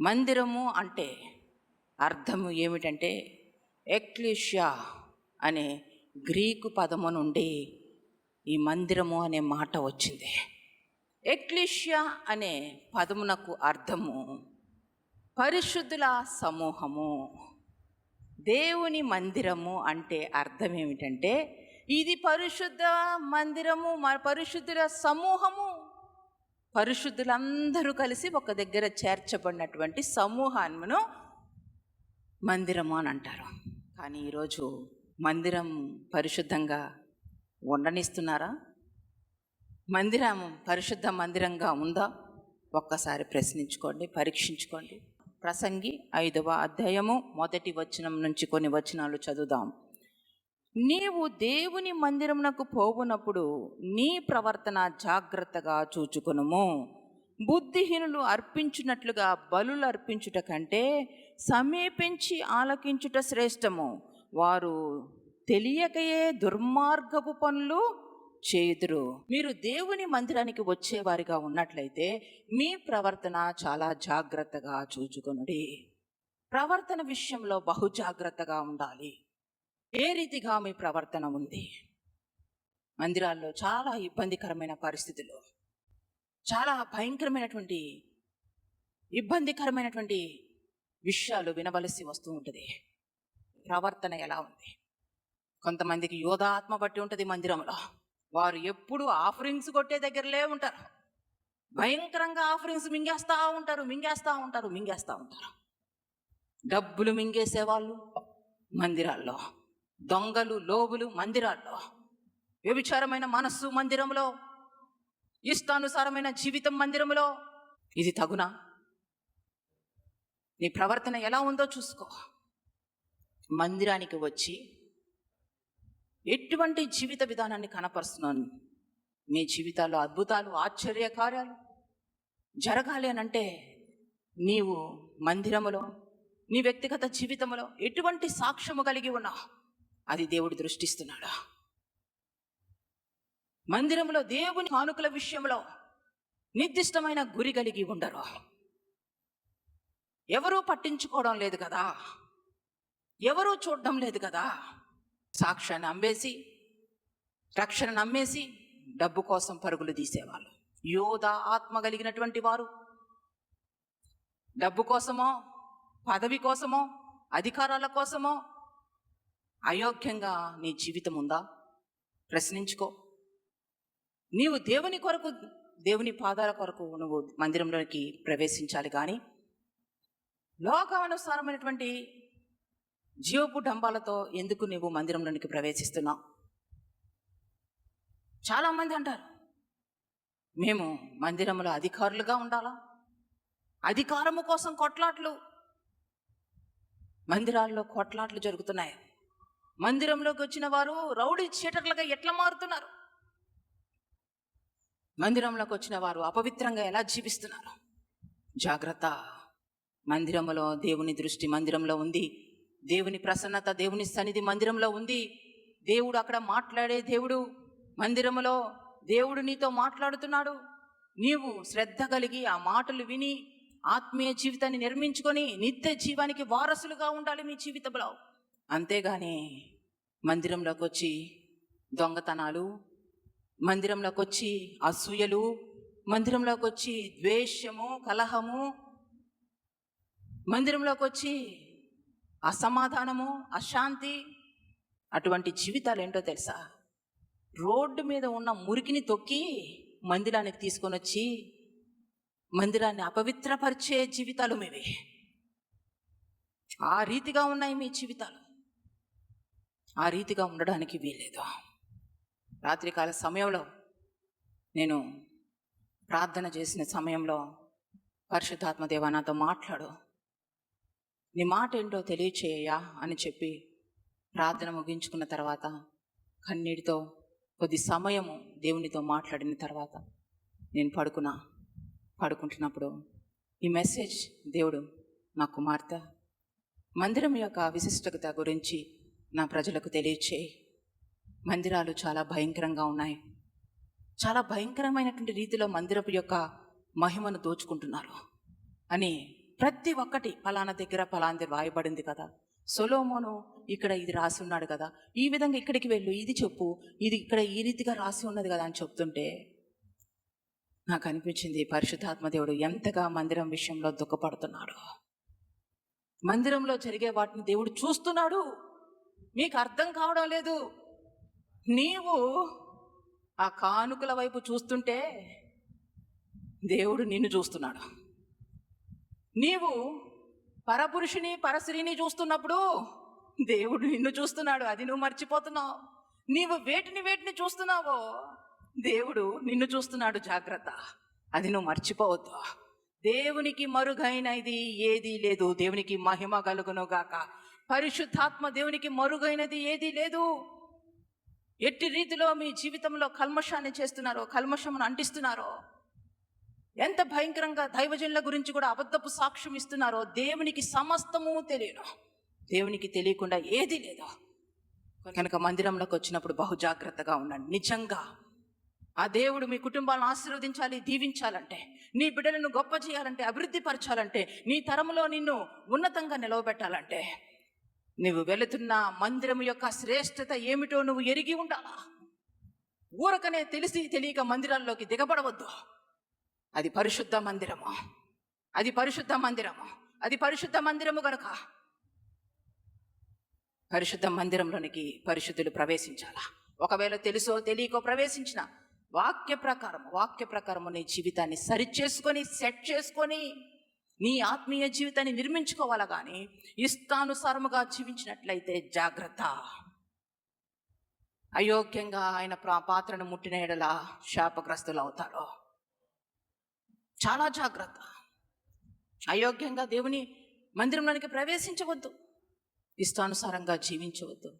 మందిరము అంటే అర్థము ఏమిటంటే ఎక్లిషియా అనే గ్రీకు పదము నుండి ఈ మందిరము అనే మాట వచ్చింది. ఎక్లిషియా అనే పదమునకు అర్థము పరిశుద్ధుల సమూహము. దేవుని మందిరము అంటే అర్థం ఏమిటంటే ఇది పరిశుద్ధ మందిరము మ- పరిశుద్ధుల సమూహము. పరిశుద్ధులందరూ కలిసి ఒక దగ్గర చేర్చబడినటువంటి సమూహాన్మును మందిరము అని అంటారు. కానీ ఈరోజు మందిరం పరిశుద్ధంగా ఉండనిస్తున్నారా? మందిరం పరిశుద్ధ మందిరంగా ఉందా? ఒక్కసారి ప్రశ్నించుకోండి పరీక్షించుకోండి. ప్రసంగి ఐదవ అధ్యాయము మొదటి వచనం నుంచి కొన్ని వచనాలు చదువుదాం. నీవు దేవుని మందిరమునకు పోవునప్పుడు నీ ప్రవర్తన జాగ్రత్తగా చూచుకునుము. బుద్ధిహీనులు అర్పించున్నట్లుగా బలులు అర్పించుట కంటే సమీపించి ఆలకించుట శ్రేష్టము. వారు తెలియకయే దుర్మార్గపు పనులు చేయుదురు. మీరు దేవుని మందిరానికి వచ్చేవారిగా ఉన్నట్లయితే మీ ప్రవర్తన చాలా జాగ్రత్తగా చూచుకొనుడి. ప్రవర్తన విషయంలో బహు జాగ్రత్తగా ఉండాలి. ఏ రీతిగా మీ ప్రవర్తన ఉంది? మందిరాల్లో చాలా ఇబ్బందికరమైన పరిస్థితులు. చాలా భయంకరమైనటువంటి ఇబ్బందికరమైనటువంటి విషయాలు వినవలసి వస్తూ ఉంటుంది. ప్రవర్తన ఎలా ఉంది? కొంతమందికి యోధాత్మ బట్టి ఉంటుంది మందిరంలో. వారు ఎప్పుడు ఆఫరింగ్స్ కొట్టే దగ్గరలే ఉంటారు. భయంకరంగా ఆఫరింగ్స్ మింగేస్తూ ఉంటారు మింగేస్తూ ఉంటారు మింగేస్తూ ఉంటారు. డబ్బులు మింగేసే వాళ్ళు మందిరాల్లో. దొంగలు లోబులు మందిరాల్లో వ్యభిచారమైన మనస్సు మందిరంలో ఇష్టానుసారమైన జీవితం మందిరంలో. ఇది తగునా? నీ ప్రవర్తన ఎలా ఉందో చూసుకో. మందిరానికి వచ్చి ఎటువంటి జీవిత విధానాన్ని కనపరుస్తున్నాను మీ జీవితాల్లో అద్భుతాలు ఆశ్చర్య కార్యాలు జరగాలి అని అంటే నీవు మందిరములో నీ వ్యక్తిగత జీవితంలో ఎటువంటి సాక్ష్యము కలిగి ఉన్నావు? అది దేవుడు దృష్టిస్తున్నాడు? మందిరంలో దేవుని కానుకల విషయంలో నిర్దిష్టమైన గురి కలిగి ఉండరు. ఎవరూ పట్టించుకోవడం లేదు కదా? ఎవరూ చూడడం లేదు కదా? సాక్ష్యాన్ని అమ్మేసి రక్షణను అమ్మేసి డబ్బు కోసం పరుగులు తీసేవాళ్ళు. యోధ ఆత్మ కలిగినటువంటి వారు. డబ్బు కోసమో పదవి కోసమో అధికారాల కోసమో అయోగ్యంగా నీ జీవితం ఉందా? ప్రశ్నించుకో. నీవు దేవుని కొరకు దేవుని పాదాల కొరకు నువ్వు మందిరంలోకి ప్రవేశించాలి కానీ లోకానుసారమైనటువంటి జీవపు డంబాలతో ఎందుకు నువ్వు మందిరంలోనికి ప్రవేశిస్తున్నావు? చాలామంది అంటారు మేము మందిరంలో అధికారులుగా ఉండాలా? అధికారము కోసం కొట్లాట్లు మందిరాల్లో కొట్లాట్లు జరుగుతున్నాయి? మందిరంలోకి వచ్చిన వారు రౌడీ చీటర్లుగా ఎట్లా మారుతున్నారు? మందిరంలోకి వచ్చిన వారు అపవిత్రంగా ఎలా జీవిస్తున్నారు? జాగ్రత్త. మందిరంలో దేవుని దృష్టి మందిరంలో ఉంది. దేవుని ప్రసన్నత దేవుని సన్నిధి మందిరంలో ఉంది. దేవుడు అక్కడ మాట్లాడే దేవుడు మందిరములో దేవుడు నీతో మాట్లాడుతున్నాడు. నీవు శ్రద్ధ కలిగి ఆ మాటలు విని ఆత్మీయ జీవితాన్ని నిర్మించుకొని నిత్య జీవానికి వారసులుగా ఉండాలి మీ జీవితంలో. అంతేగాని మందిరంలోకి వచ్చి దొంగతనాలు మందిరంలోకి వచ్చి అసూయలు మందిరంలోకి వచ్చి ద్వేషము కలహము మందిరంలోకి వచ్చి అసమాధానము అశాంతి అటువంటి జీవితాలు ఏంటో తెలుసా? రోడ్డు మీద ఉన్న మురికిని తొక్కి మందిరానికి తీసుకొని వచ్చి మందిరాన్ని అపవిత్రపరిచే జీవితాలు మీవి. ఆ రీతిగా ఉన్నాయి మీ జీవితాలు. ఆ రీతిగా ఉండడానికి వీల్లేదు. రాత్రికాల సమయంలో నేను ప్రార్థన చేసిన సమయంలో పరిశుద్ధాత్మదేవ నాతో మాట్లాడు. నీ మాట ఏంటో తెలియచేయ్యా అని చెప్పి ప్రార్థన ముగించుకున్న తర్వాత కన్నీటితో కొద్ది సమయము దేవునితో మాట్లాడిన తర్వాత నేను పడుకున్నా. పడుకుంటున్నప్పుడు ఈ మెసేజ్ దేవుడు నా కుమార్తె మందిరం యొక్క విశిష్టత గురించి నా ప్రజలకు తెలియచేయి. మందిరాలు చాలా భయంకరంగా ఉన్నాయి. చాలా భయంకరమైనటువంటి రీతిలో మందిరపు యొక్క మహిమను దోచుకుంటున్నారు. అని ప్రతి ఒక్కటి పలానా దగ్గర ఫలాంది రాయబడింది కదా. సొలోమోను ఇక్కడ ఇది రాసి ఉన్నాడు కదా. ఈ విధంగా ఇక్కడికి వెళ్ళు ఇది చెప్పు ఇది ఇక్కడ ఈ రీతిగా రాసి ఉన్నది కదా అని చెప్తుంటే నాకు అనిపించింది పరిశుద్ధాత్మ దేవుడు ఎంతగా మందిరం విషయంలో దుఃఖపడుతున్నాడు. మందిరంలో జరిగే వాటిని దేవుడు చూస్తున్నాడు. మీకు అర్థం కావడం లేదు. నీవు ఆ కానుకల వైపు చూస్తుంటే దేవుడు నిన్ను చూస్తున్నాడు. నీవు పరపురుషుని పరశ్రీని చూస్తున్నప్పుడు దేవుడు నిన్ను చూస్తున్నాడు. అది నువ్వు మర్చిపోతున్నావు. నీవు వేటిని వేటిని చూస్తున్నావో దేవుడు నిన్ను చూస్తున్నాడు జాగ్రత్త. అది నువ్వు మర్చిపోవద్దు. దేవునికి మరుగైనది ఏదీ లేదు. దేవునికి మహిమ కలుగును గాక. పరిశుద్ధాత్మ దేవునికి మరుగైనది ఏదీ లేదు. ఎట్టి రీతిలో మీ జీవితంలో కల్మషాన్ని చేస్తున్నారో కల్మషమును అంటిస్తున్నారో ఎంత భయంకరంగా దైవజనుల గురించి కూడా అబద్ధపు సాక్ష్యం ఇస్తున్నారో దేవునికి సమస్తము తెలియను. దేవునికి తెలియకుండా ఏది లేదు. కనుక మందిరంలోకి వచ్చినప్పుడు బహు జాగ్రత్తగా ఉండండి. నిజంగా ఆ దేవుడు మీ కుటుంబాలను ఆశీర్వదించాలి దీవించాలంటే నీ బిడ్డలను గొప్ప చేయాలంటే అభివృద్ధి పరచాలంటే నీ తరములో నిన్ను ఉన్నతంగా నిలవబెట్టాలంటే నువ్వు వెళుతున్న మందిరం యొక్క శ్రేష్టత ఏమిటో నువ్వు ఎరిగి ఉండాలా ఊరకనే తెలిసి తెలియక మందిరాల్లోకి దిగబడవద్దు. అది పరిశుద్ధ మందిరము. అది పరిశుద్ధ మందిరము. అది పరిశుద్ధ మందిరము గనుక. పరిశుద్ధ మందిరంలోనికి పరిశుద్ధులు ప్రవేశించాలా? ఒకవేళ తెలుసో తెలియకో ప్రవేశించిన వాక్య ప్రకారం వాక్య ప్రకారము నీ జీవితాన్ని సరిచేసుకొని సెట్ చేసుకొని నీ ఆత్మీయ జీవితాన్ని నిర్మించుకోవాలా కానీ ఇష్టానుసారముగా జీవించినట్లయితే జాగ్రత్త. అయోగ్యంగా ఆయన ప్రా- పాత్రను ముట్టిన ఎడలా శాపగ్రస్తులు అవుతారు. చాలా జాగ్రత్త. అయోగ్యంగా దేవుని మందిరంలోనికి ప్రవేశించవద్దు. ఇష్టానుసారంగా జీవించవద్దు.